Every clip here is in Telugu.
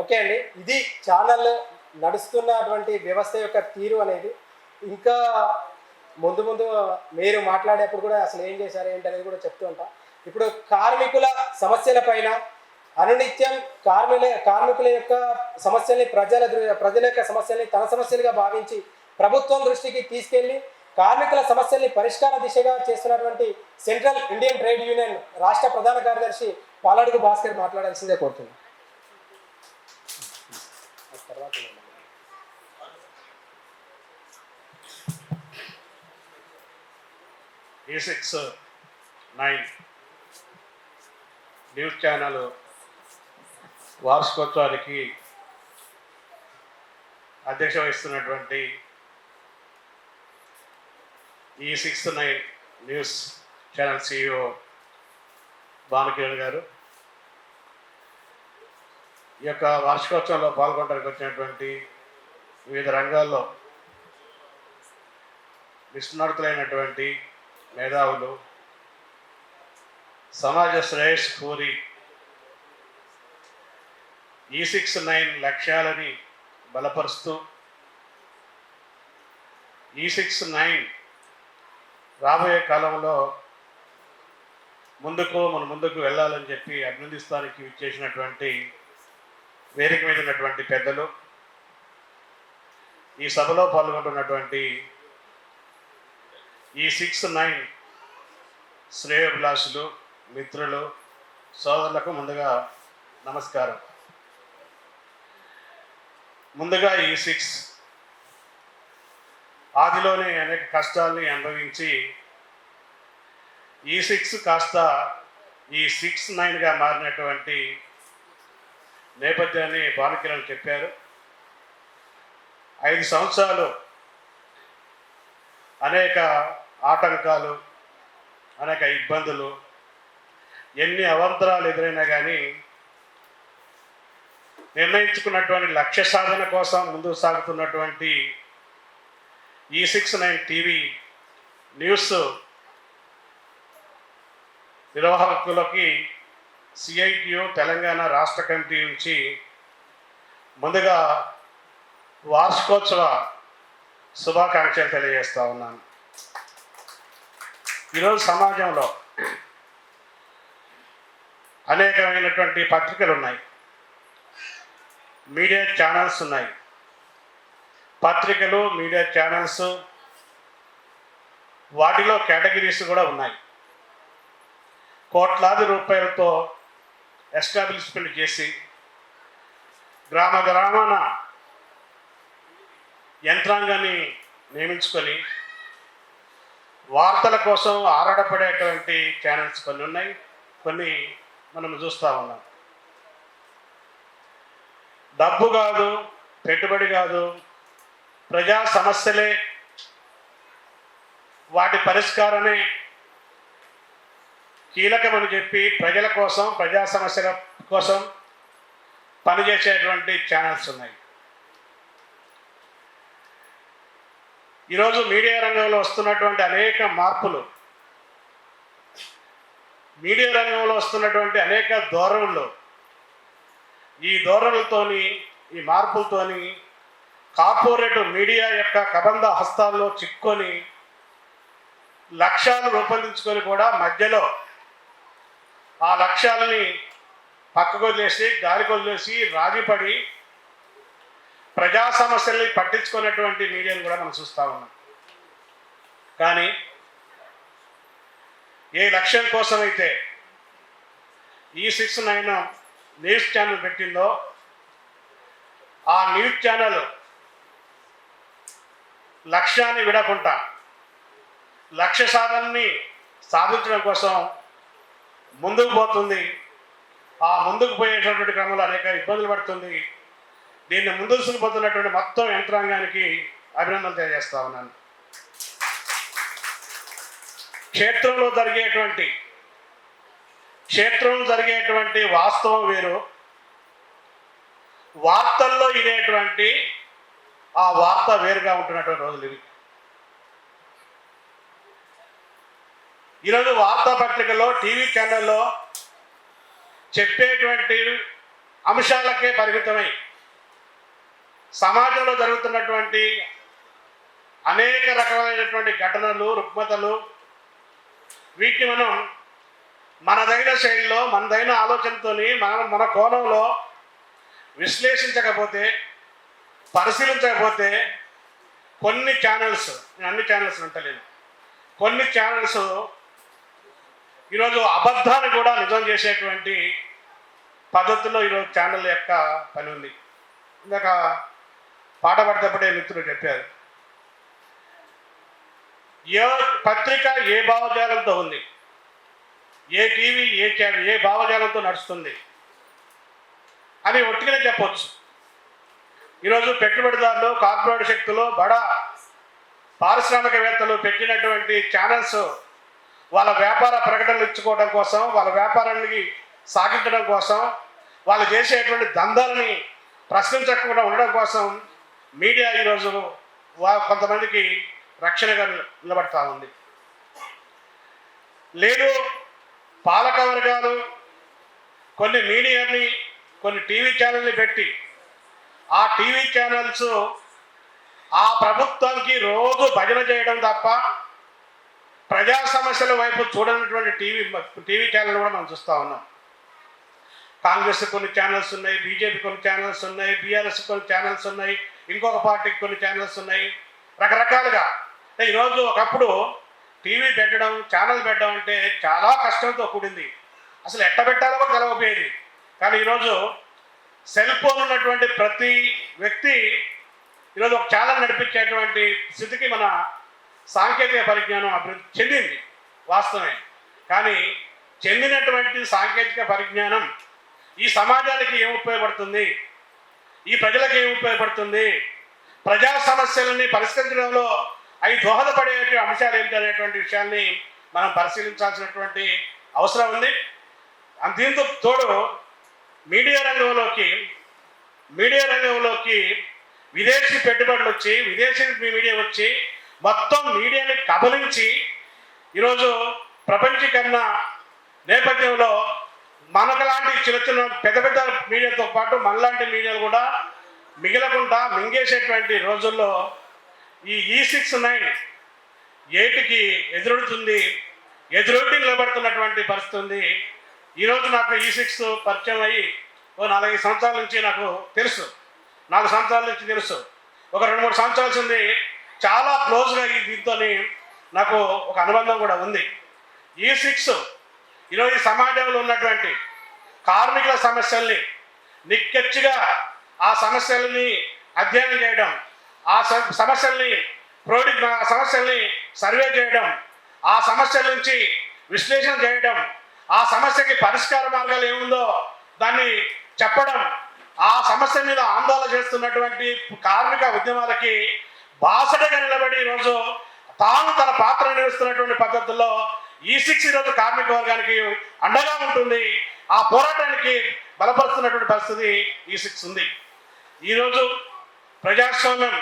ఓకే అండి. ఇది ఛానల్ నడుస్తున్నటువంటి వ్యవస్థ యొక్క తీరు అనేది. ఇంకా ముందు ముందు మీరు మాట్లాడేప్పుడు కూడా అసలు ఏం చేశారు ఏంటి అనేది కూడా చెప్తూ ఉంటాం. ఇప్పుడు కార్మికుల సమస్యల పైన అనునిత్యం కార్మికుల కార్మికుల యొక్క సమస్యల్ని ప్రజల ప్రజల యొక్క సమస్యల్ని తన సమస్యలుగా భావించి ప్రభుత్వం దృష్టికి తీసుకెళ్ళి కార్మికుల సమస్యల్ని పరిష్కార దిశగా చేస్తున్నటువంటి సెంట్రల్ ఇండియన్ ట్రేడ్ యూనియన్ రాష్ట్ర ప్రధాన కార్యదర్శి పాలాడికి భాస్కర్ మాట్లాడాల్సిందే కోరుతుంది ఏ సిక్స్ నైన్ న్యూస్ ఛానల్ వార్షికోత్సవానికి అధ్యక్ష వహిస్తున్నటువంటి ఈ six nine news channel CEO Bhanukiran గారు. ఈ యొక్క వార్షికోత్సవంలో పాల్గొనడానికి వచ్చినటువంటి వివిధ రంగాల్లో నిష్ణాతులైనటువంటి మేధావులు సమాజ శ్రేయస్ కోరి ఈ సిక్స్ నైన్ లక్ష్యాలని బలపరుస్తూ ఈ సిక్స్ నైన్ రాబోయే కాలంలో ముందుకు మన ముందుకు వెళ్ళాలని చెప్పి అభినందిస్తానికి ఇచ్చేసినటువంటి వేదిక మీద ఉన్నటువంటి పెద్దలు ఈ సభలో పాల్గొంటున్నటువంటి ఈ సిక్స్ నైన్ శ్రేయోభిలాషులు మిత్రులు సోదరులకు ముందుగా నమస్కారం. ముందుగా ఈ సిక్స్ ఆదిలోనే అనేక కష్టాల్ని అనుభవించి ఈ సిక్స్ కాస్త ఈ సిక్స్ నైన్గా మారినటువంటి నేపథ్యాన్ని బాలకిరణ్ చెప్పారు. ఐదు సంవత్సరాలు అనేక ఆటంకాలు అనేక ఇబ్బందులు ఎన్ని అవంతరాలు ఎదురైనా కానీ నిర్ణయించుకున్నటువంటి లక్ష్య సాధన కోసం ముందుకు సాగుతున్నటువంటి ఈ సిక్స్ నైన్ టీవీ న్యూస్ నిర్వాహకులకి సిఐటియు తెలంగాణ రాష్ట్ర కమిటీ నుంచి ముందుగా వార్షికోత్సవ శుభాకాంక్షలు తెలియజేస్తూ ఉన్నాను. ఈరోజు సమాజంలో అనేకమైనటువంటి పత్రికలు ఉన్నాయి. మీడియా ఛానల్స్ ఉన్నాయి. పత్రికలు మీడియా ఛానల్స్ వాటిలో కేటగిరీస్ కూడా ఉన్నాయి. కోట్లాది రూపాయలతో ఎస్టాబ్లిష్మెంట్ చేసి గ్రామ గ్రామాన యంత్రాంగాన్ని నియమించుకొని వార్తల కోసం ఆరాటపడేటువంటి ఛానల్స్ కొన్ని ఉన్నాయి. కొన్ని మనం చూస్తూ ఉన్నాం. డబ్బు కాదు పెట్టుబడి కాదు ప్రజా సమస్యలే వాటి పరిష్కారమే కీలకమని చెప్పి ప్రజల కోసం ప్రజా సమస్యల కోసం పనిచేసేటువంటి ఛానల్స్ ఉన్నాయి. ఈరోజు మీడియా రంగంలో వస్తున్నటువంటి అనేక మార్పులు మీడియా రంగంలో వస్తున్నటువంటి అనేక ధోరణులు ఈ ధోరణులతోని ఈ మార్పులతోని కార్పొరేట్ మీడియా యొక్క కబంధ హస్తాల్లో చిక్కుకొని లక్ష్యాలు రూపొందించుకొని కూడా మధ్యలో ఆ లక్ష్యాలని పక్కకు వదిలేసి గాలికి వదిలేసి రాజీపడి ప్రజా సమస్యల్ని పట్టించుకున్నటువంటి మీడియాను కూడా మనం చూస్తూ ఉన్నాం. కానీ ఏ లక్ష్యం కోసమైతే ఈ సిక్స్ నైన్ న్యూస్ ఛానల్ పెట్టిందో ఆ న్యూస్ ఛానల్ లక్ష్యాన్ని విడకుండా లక్ష్య సాధనని సాధించడం కోసం ముందుకు పోతుంది. ఆ ముందుకు పోయేటటువంటి క్రమంలో అనేక ఇబ్బందులు పడుతుంది. దీన్ని ముందుకు పోతున్నటువంటి మొత్తం యంత్రాంగానికి అభినందనలు తెలియజేస్తా ఉన్నాను. క్షేత్రంలో జరిగేటువంటి క్షేత్రంలో జరిగేటువంటి వాస్తవం వేరు. వార్తల్లో ఇనేటువంటి ఆ వార్త వేరుగా ఉంటున్నటువంటి రోజులు ఇవి. ఈరోజు వార్తాపత్రికలో టీవీ ఛానల్లో చెప్పేటువంటి అంశాలకే పరిమితమై సమాజంలో జరుగుతున్నటువంటి అనేక రకమైనటువంటి ఘటనలు రుగ్మతలు వీటిని మనం మనదైన శైలిలో మనదైన ఆలోచనతోని మన మన కోణంలో విశ్లేషించకపోతే పరిశీలించకపోతే కొన్ని ఛానల్స్ అన్ని ఛానల్స్ ఉంటలేదు కొన్ని ఛానల్స్ ఈరోజు అబద్ధాన్ని కూడా నిజం చేసేటువంటి పద్ధతిలో ఈరోజు ఛానల్ యొక్క పని ఉంది. ఇందాక పాట పడేటప్పుడే మిత్రులు చెప్పారు. ఏ పత్రిక ఏ భావజాలంతో ఉంది? ఏ టీవీ ఏ ఛానల్ ఏ భావజాలంతో నడుస్తుంది? అని ఒట్టిగానే చెప్పవచ్చు ఈరోజు పెట్టుబడిదారులు కార్పొరేట్ శక్తులు బడా పారిశ్రామికవేత్తలు పెట్టినటువంటి ఛానల్స్ వాళ్ళ వ్యాపార ప్రకటనలు ఇచ్చుకోవడం కోసం వాళ్ళ వ్యాపారాన్ని సాగించడం కోసం వాళ్ళు చేసేటువంటి దందాలని ప్రశ్నించకుండా ఉండడం కోసం మీడియా ఈరోజు వా కొంతమందికి రక్షణగా నిలబడతా ఉంది. లేదు పాలక వర్గాలు కొన్ని మీడియాని కొన్ని టీవీ ఛానల్ని పెట్టి ఆ టీవీ ఛానల్స్ ఆ ప్రభుత్వానికి రోజు భజన చేయడం తప్ప ప్రజా సమస్యల వైపు చూడనటువంటి టీవీ టీవీ ఛానల్ కూడా మనం చూస్తూ ఉన్నాం. కాంగ్రెస్ కొన్ని ఛానల్స్ ఉన్నాయి బీజేపీ కొన్ని ఛానల్స్ ఉన్నాయి బీఆర్ఎస్ కొన్ని ఛానల్స్ ఉన్నాయి ఇంకొక పార్టీకి కొన్ని ఛానల్స్ ఉన్నాయి. రకరకాలుగా. ఈరోజు ఒకప్పుడు టీవీ పెట్టడం ఛానల్ పెట్టడం అంటే చాలా కష్టంతో కూడింది. అసలు ఎట్ట పెట్టాలో కూడా తెలవపోయేది కానీ ఈరోజు సెల్ ఫోన్ ఉన్నటువంటి ప్రతి వ్యక్తి ఈరోజు ఒక ఛానల్ నడిపించేటువంటి స్థితికి మన సాంకేతిక పరిజ్ఞానం అభివృద్ధి చెందింది వాస్తవమే. కానీ చెందినటువంటి సాంకేతిక పరిజ్ఞానం ఈ సమాజానికి ఏం ఉపయోగపడుతుంది? ఈ ప్రజలకు ఏం ఉపయోగపడుతుంది? ప్రజా సమస్యలని పరిష్కరించడంలో అవి దోహదపడే అంశాలు ఏంటి అనేటువంటి విషయాన్ని మనం పరిశీలించాల్సినటువంటి అవసరం ఉంది. దీంతో తోడు మీడియా రంగంలోకి మీడియా రంగంలోకి విదేశీ పెట్టుబడులు వచ్చి విదేశీ మీడియా వచ్చి మొత్తం మీడియాని కబలించి ఈరోజు ప్రపంచీకరణ నేపథ్యంలో మనకలాంటి చిన్న చిన్న పెద్ద పెద్ద మీడియాతో పాటు మనలాంటి మీడియాలు కూడా మిగలకుండా మింగేసేటువంటి రోజుల్లో ఈ ఈ సిక్స్ నైన్ ఏటికి ఎదురొడుతుంది ఎదురొడ్డి నిలబడుతున్నటువంటి పరిస్థితి ఉంది. ఈరోజు నాకు e ఈ సిక్స్ పరిచయం అయ్యి ఓ నాలుగైదు సంవత్సరాల నుంచి నాకు తెలుసు. నాలుగు సంవత్సరాల నుంచి తెలుసు. ఒక రెండు మూడు సంవత్సరాల నుంచి చాలా క్లోజ్గా ఈ దీంతో నాకు ఒక అనుబంధం కూడా ఉంది. ఈ సిక్స్ ఈరోజు సమాజంలో ఉన్నటువంటి కార్మికుల సమస్యల్ని నిక్కచ్చిగా ఆ సమస్యల్ని అధ్యయనం చేయడం ఆ స- సమస్యల్ని ప్రోడి ఆ సమస్యల్ని సర్వే చేయడం ఆ సమస్యల నుంచి విశ్లేషణ చేయడం ఆ సమస్యకి పరిష్కార మార్గాలు ఏముందో దాన్ని చెప్పడం ఆ సమస్య మీద ఆందోళన చేస్తున్నటువంటి కార్మిక ఉద్యమాలకి భాష ఈరోజు తాను తన పాత్ర నిర్వహిస్తున్నటువంటి పద్ధతుల్లో ఈ సిక్స్ ఈరోజు కార్మిక వర్గానికి అండగా ఉంటుంది. ఆ పోరాటానికి బలపరుస్తున్నటువంటి పరిస్థితి ఈ సిక్స్ ఉంది. ఈరోజు ప్రజాస్వామ్యం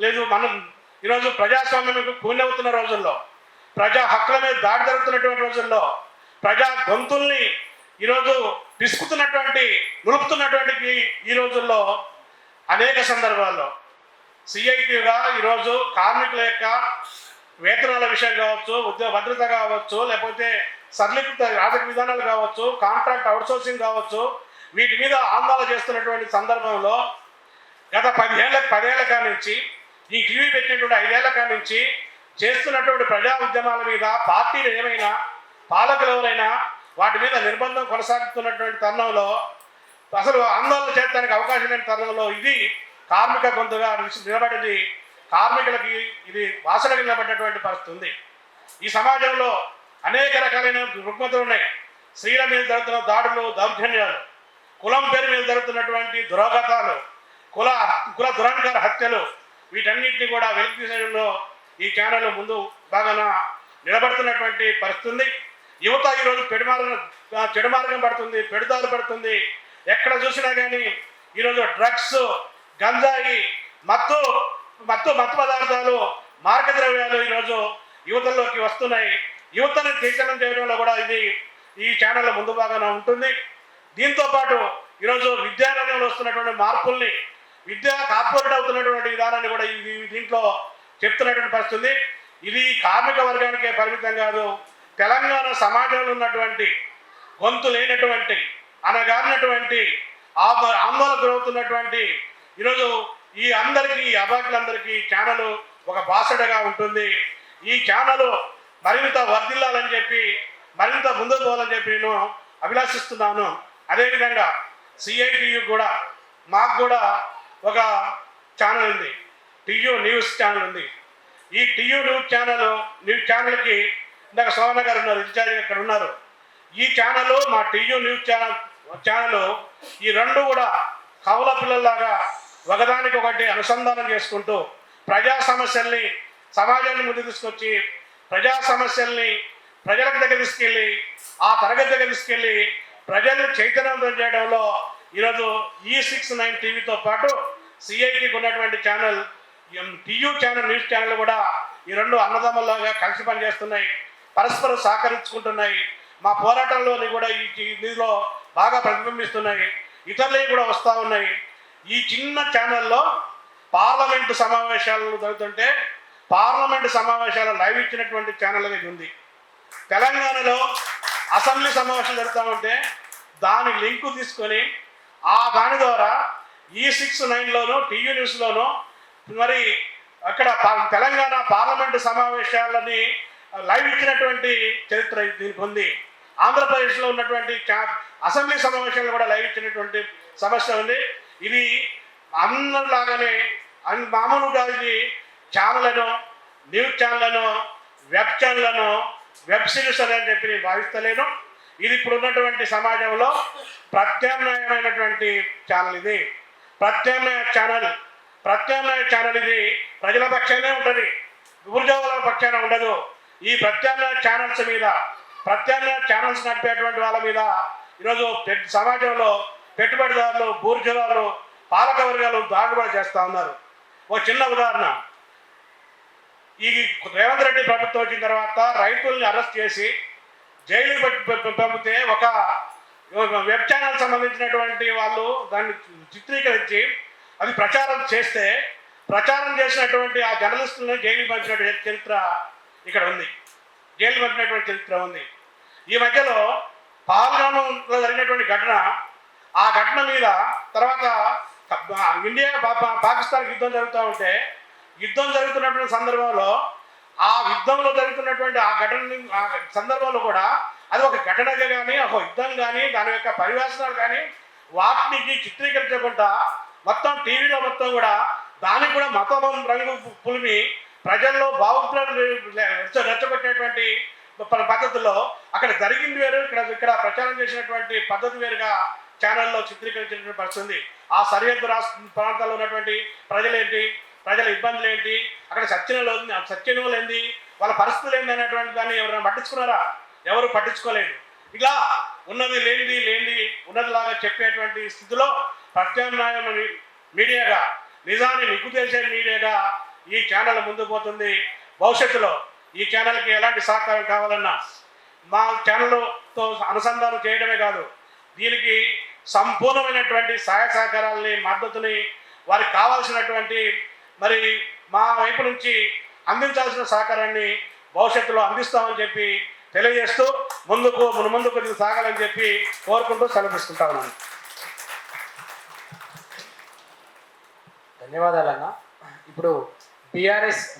లేదు మనం ఈరోజు ప్రజాస్వామ్యం కూనవుతున్న రోజుల్లో ప్రజా హక్కుల మీద దాడి జరుగుతున్నటువంటి రోజుల్లో ప్రజా గొంతుల్ని ఈరోజు పిసుకుతున్నటువంటి నులుపుతున్నటువంటి ఈ రోజుల్లో అనేక సందర్భాల్లో సిఐటిగా ఈరోజు కార్మికుల యొక్క వేతనాల విషయం కావచ్చు ఉద్యోగ భద్రత కావచ్చు లేకపోతే సరళీకృత ఆర్థిక విధానాలు కావచ్చు కాంట్రాక్ట్ అవుట్సోర్సింగ్ కావచ్చు వీటి మీద ఆందోళన చేస్తున్నటువంటి సందర్భంలో గత పదిహేళ్ళ పదేళ్ళ కాడి నుంచి ఈ టీవీ పెట్టినటువంటి ఐదేళ్ళ కాడి నుంచి చేస్తున్నటువంటి ప్రజా ఉద్యమాల మీద పార్టీలు ఏమైనా పాలకులు ఎవరైనా వాటి మీద నిర్బంధం కొనసాగుతున్నటువంటి తరుణంలో అసలు ఆందోళన చేయడానికి అవకాశం లేని తరుణంలో ఇది కార్మిక గొంతుగా నిలబడింది. కార్మికులకి ఇది వాసన నిలబడినటువంటి పరిస్థితి ఉంది. ఈ సమాజంలో అనేక రకాలైన రుగ్మతులు ఉన్నాయి. స్త్రీల మీద జరుగుతున్న దాడులు దౌర్జన్యాలు కులం పేరు మీద జరుగుతున్నటువంటి దురాఘాతాలు కుల కుల దురాంకార హత్యలు వీటన్నిటిని కూడా వెలికి తీసేయడంలో ఈ ఛానల్ ముందు బాగా నిలబడుతున్నటువంటి పరిస్థితుంది యువత ఈరోజు పెడు మార్గం చెడు మార్గం పడుతుంది పెడుదారు పడుతుంది. ఎక్కడ చూసినా కానీ ఈరోజు డ్రగ్స్ గంజాయి మత్తు మత్తు మత్తు పదార్థాలు మార్గ ద్రవ్యాలు ఈరోజు యువతల్లోకి వస్తున్నాయి. యువతను చైతన్యం చేయడంలో కూడా ఇది ఈ ఛానల్ ముందు భాగాన ఉంటుంది. దీంతో పాటు ఈరోజు విద్యారంగంలో వస్తున్నటువంటి మార్పుల్ని విద్యా కార్పొరేట్ అవుతున్నటువంటి విధానాన్ని కూడా ఇది దీంట్లో చెప్తున్నటువంటి పరిస్థితి ఇది కార్మిక వర్గానికే పరిమితం కాదు తెలంగాణ సమాజంలో ఉన్నటువంటి గొంతు లేనటువంటి అనగారినటువంటి ఆందోళన గురవుతున్నటువంటి ఈరోజు ఈ అందరికీ ఈ అబాకులందరికీ ఛానల్ ఒక బాసటగా ఉంటుంది. ఈ ఛానల్ మరింత వర్ధిల్లాలని చెప్పి మరింత ముందుకు పోవాలని చెప్పి నేను అభిలాషిస్తున్నాను. అదేవిధంగా సిఐటియు కూడా మాకు కూడా ఒక ఛానల్ ఉంది. టియు న్యూస్ ఛానల్ ఉంది. ఈ టియు న్యూస్ ఛానల్ న్యూస్ ఛానల్కి ఇందాక సోమన్న గారు ఉన్నారు ఇన్ఛార్జ్ ఇక్కడ ఉన్నారు. ఈ ఛానల్ మా టియు న్యూస్ ఛానల్ ఛానల్ ఈ రెండు కూడా కవుల పిల్లల్లాగా ఒకదానికి ఒకటి అనుసంధానం చేసుకుంటూ ప్రజా సమస్యల్ని సమాజాన్ని ముందు తీసుకొచ్చి ప్రజా సమస్యల్ని ప్రజల దగ్గర తీసుకెళ్ళి ఆ తరగతి దగ్గర తీసుకెళ్ళి ప్రజలను చైతన్యవంతం చేయడంలో ఈరోజు ఈ సిక్స్ నైన్ టీవీతో పాటు సిఐటికి ఉన్నటువంటి channel TU channel news channel కూడా ఈ రెండు అన్నదమ్ముల్లాగా కలిసి పనిచేస్తున్నాయి పరస్పరం సహకరించుకుంటున్నాయి. మా పోరాటంలోని కూడా ఈ- దీనిలో బాగా ప్రతిబింబిస్తున్నాయి. ఇతరులవి కూడా వస్తూ ఉన్నాయి. ఈ చిన్న ఛానల్లో పార్లమెంటు సమావేశాలు జరుగుతుంటే పార్లమెంటు సమావేశాలు లైవ్ ఇచ్చినటువంటి ఛానల్ అనేది ఉంది. తెలంగాణలో అసెంబ్లీ సమావేశాలు జరుగుతూ ఉంటే దాని లింకు తీసుకొని ఆ దాని ద్వారా ఈ సిక్స్ నైన్లోను టీవీ న్యూస్లోను మరి అక్కడ తెలంగాణ పార్లమెంటు సమావేశాలని లైవ్ ఇచ్చినటువంటి చరిత్ర దీనికి ఉంది. ఆంధ్రప్రదేశ్లో ఉన్నటువంటి అసెంబ్లీ సమావేశాలు కూడా లైవ్ ఇచ్చినటువంటి సమస్య ఉంది. ఇది అందరిలాగానే అన్- మామూలుగా ఇది ఛానళ్ళను న్యూస్ ఛానళ్ళను వెబ్ ఛానళ్ళను వెబ్ సిరీస్ అని చెప్పి నేను భావిస్తలేను. ఇది ఇప్పుడు ఉన్నటువంటి సమాజంలో ప్రత్యామ్నాయమైనటువంటి ఛానల్ ఇది. ప్రత్యామ్నాయ ఛానల్ ప్రత్యామ్నాయ ఛానల్ ఇది ప్రజల పక్షానే ఉంటుంది. ఊర్జావుల పక్షాన ఉండదు. ఈ ప్రత్యామ్నాయ ఛానల్స్ మీద ప్రత్యామ్నాయ ఛానల్స్ నడిపేటువంటి వాళ్ళ మీద ఈరోజు సమాజంలో పెట్టుబడిదారులు బూర్జులాలు పాలక వర్గాలు దాడుబడి చేస్తూ ఉన్నారు. ఓ చిన్న ఉదాహరణ. ఈ రేవంత్ రెడ్డి ప్రభుత్వం వచ్చిన తర్వాత రైతుల్ని అరెస్ట్ చేసి జైలు పంపితే ఒక వెబ్ ఛానల్ సంబంధించినటువంటి వాళ్ళు దాన్ని చిత్రీకరించి అది ప్రచారం చేస్తే ప్రచారం చేసినటువంటి ఆ జర్నలిస్టులను జైలు పంపినటువంటి చరిత్ర ఇక్కడ ఉంది. జైలు పంపినటువంటి చరిత్ర ఉంది. ఈ మధ్యలో పాల్గొనంలో జరిగినటువంటి ఘటన ఆ ఘటన మీద తర్వాత ఇండియా పాకిస్తాన్ యుద్ధం జరుగుతూ ఉంటే యుద్ధం జరుగుతున్నటువంటి సందర్భంలో ఆ యుద్ధంలో జరుగుతున్నటువంటి ఆ ఘటన ఆ సందర్భంలో కూడా అది ఒక ఘటనగా కానీ ఒక యుద్ధం కానీ దాని యొక్క పరివేశనాలు కానీ వాటిని చిత్రీకరించకుండా మొత్తం టీవీలో మొత్తం కూడా దానికి కూడా మతం రంగు పులిమి ప్రజల్లో భావోద్వేగం రెచ్చగొట్టేటువంటి పద్ధతిలో అక్కడ జరిగింది వేరు ఇక్కడ ఇక్కడ ప్రచారం చేసినటువంటి పద్ధతి వేరుగా ఛానల్లో చిత్రీకరించినటువంటి పరిస్థితి ఆ సరిహద్దు రాష్ట్ర ప్రాంతాల్లో ఉన్నటువంటి ప్రజలేంటి? ప్రజల ఇబ్బందులు ఏంటి అక్కడ సత్యనలో సత్యనువులు ఏంది వాళ్ళ పరిస్థితులు ఏంటి అనేటువంటి దాన్ని ఎవరైనా పట్టించుకున్నారా? ఎవరు పట్టించుకోలేదు. ఇలా ఉన్నది లేనిది లేనిది ఉన్నదిలాగా చెప్పేటువంటి స్థితిలో ప్రత్యామ్నాయం మీడియాగా నిజాన్ని నిగ్గు తెలిసే మీడియాగా ఈ ఛానల్ ముందు పోతుంది. భవిష్యత్తులో ఈ ఛానల్కి ఎలాంటి సహకారం కావాలన్నా మా ఛానల్తో అనుసంధానం చేయడమే కాదు దీనికి సంపూర్ణమైనటువంటి సహాయ సహకారాలని మద్దతుని వారికి కావాల్సినటువంటి మరి మా వైపు నుంచి అందించాల్సిన సహకారాన్ని భవిష్యత్తులో అందిస్తామని చెప్పి తెలియజేస్తూ ముందుకు ముందుకు సాగాలని చెప్పి కోరుకుంటూ సెలవిస్తుంటా ఉన్నాను. ధన్యవాదాలన్న ఇప్పుడు బీఆర్ఎస్